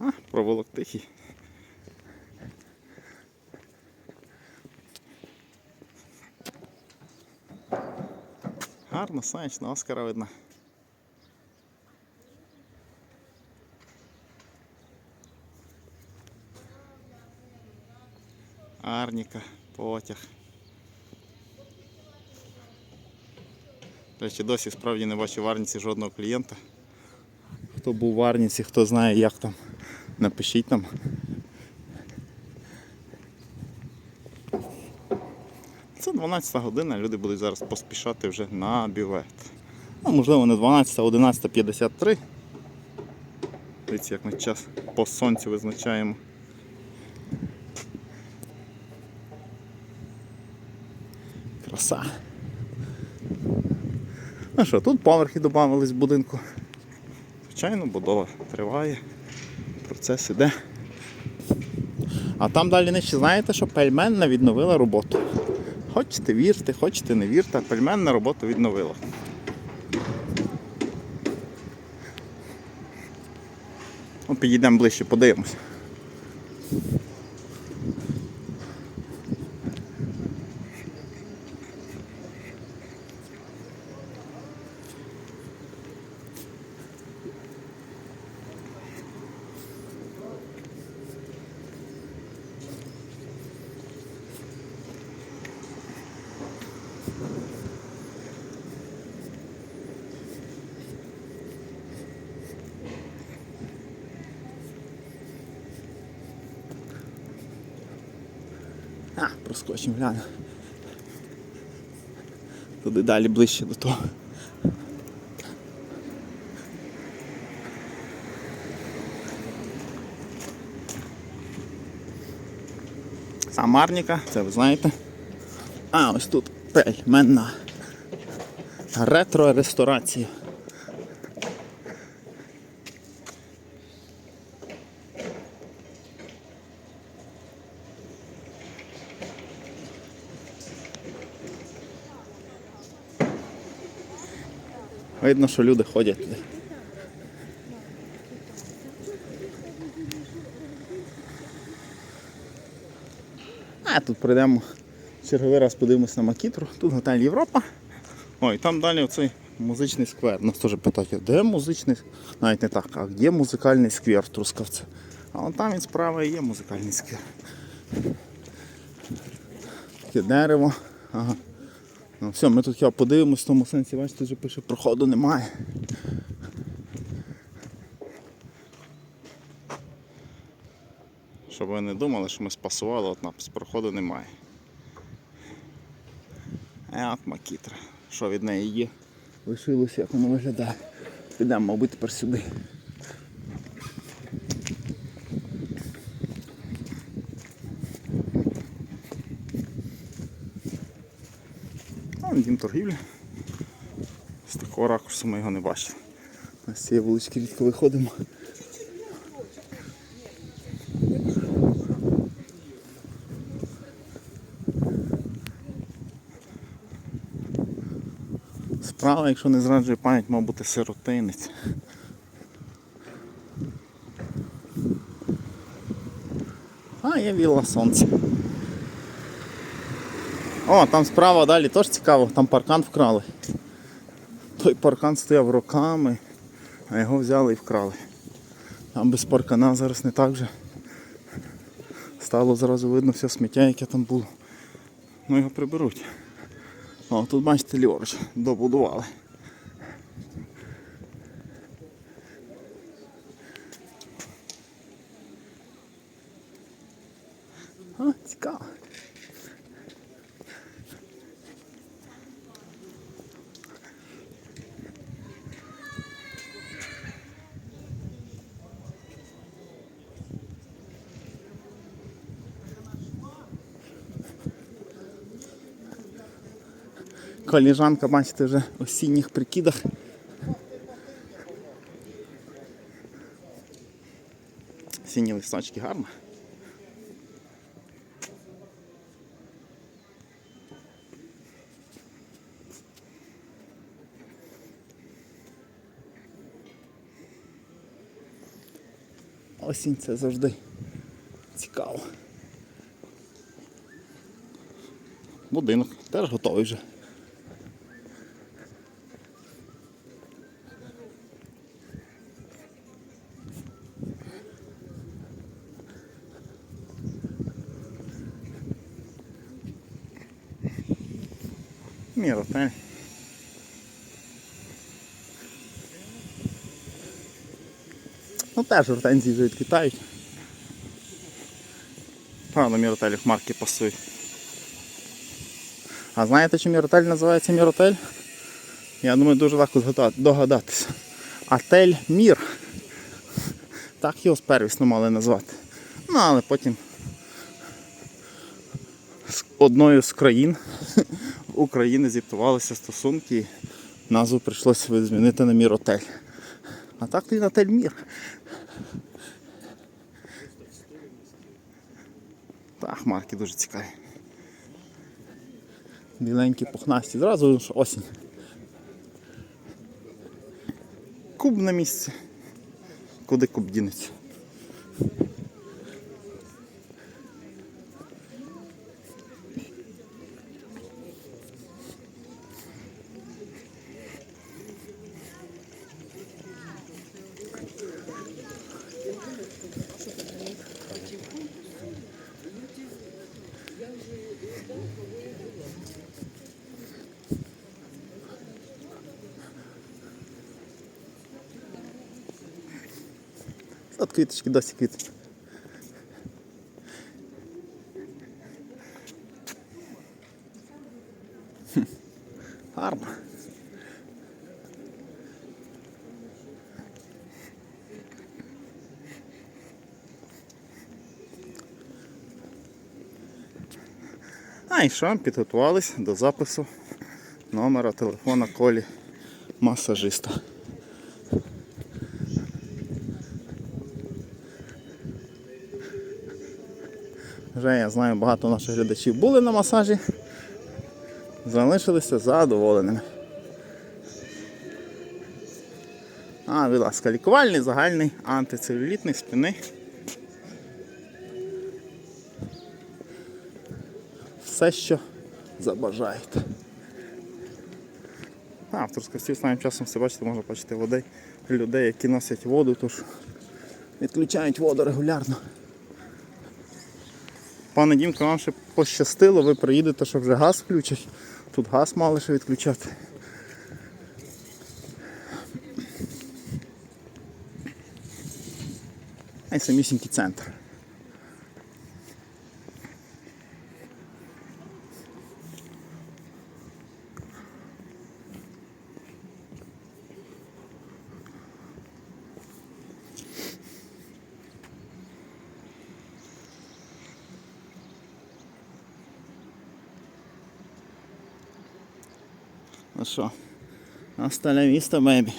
А, проволок тихий. Гарно, сонячно, Оскара видно. Арніка, потяг. До речі, досі справді не бачив в Арніці жодного клієнта. Хто був в Арніці, хто знає, як там, напишіть нам. Це 12 година, люди будуть зараз поспішати вже на бювет. Ну, можливо, не 12, а 11.53. Дивіться, як ми час по сонцю визначаємо. Краса. Ну що, тут поверхи додавались в будинку. Звичайно, будова триває, процес іде. А там далі нижче знаєте, що пельменна відновила роботу. Хочете вірте, хочете не вірте, пельменна роботу відновила. Ну, підійдемо ближче, подивимось. А, проскочимо, глянь. Туди далі ближче до того. Самарніка, це ви знаєте. А, ось тут пельменна. Ретро-ресторація. Видно, що люди ходять туди. А тут прийдемо черговий раз подивимось на Макітру. Тут готель Європа. Ой, там далі оцей музичний сквер. Нас теж питають, де музичний, навіть не так, а де музикальний сквер в Трускавці. А вон там він справа і є музикальний сквер. Таке дерево. Ага. Ну все, ми тут хіба подивимось в тому сенсі, бачите, вже пише, проходу немає. Щоб ви не думали, що ми спасували, от напис проходу немає. Е, от макітра. Що від неї є? Лишилося, як воно виглядає. Підемо, мабуть, тепер сюди. Дім торгівлі. З такого ракурсу ми його не бачили. Ми з цієї вулички рідко виходимо. Справа, якщо не зраджує пам'ять, мав бути сиротинець. А, є вілла сонце. О, там справа далі теж цікаво, там паркан вкрали. Той паркан стояв роками, а його взяли і вкрали. Там без паркана зараз не так же. Стало зразу видно все сміття, яке там було. Ну його приберуть. О, тут бачите ліворуч, добудували. А, цікаво. Коліжанка, бачите, вже в осінніх прикидах. Сіні листочки гарно. Осінь це завжди цікаво. Будинок теж готовий вже. Міротель. Ну теж гортензії вже відквітають. Правда, міротелів марки пасують. А знаєте, чим міротель називається міротель? Я думаю, дуже легко догадатися. Атель Мір. Так його первісно мали назвати. Ну, але потім з одною з країн України зіптувалися стосунки і назву прийшлося змінити на Міротель. А так то він Атель Мір. Так, марки дуже цікаві. Біленькі пухнасті. Зразу осінь. Куб на місці. Куди куб дінеться? От квіточки досі. Хм, Гарно. А і що, підготувались до запису номера телефона колі масажиста. Вже я знаю, багато наших глядачів були на масажі, залишилися задоволеними. А, будь ласка, лікувальний, загальний, антицелюлітний спини. Все, що забажаєте. А, в Трускавці останнім часом все бачите, можна бачити людей, людей, які носять воду, тож відключають воду регулярно. Пане Дімко, вам ще пощастило, ви приїдете, що вже газ включать. Тут газ мали ще відключати. А й самісінький центр. Ну що, остальне місто, бейбі.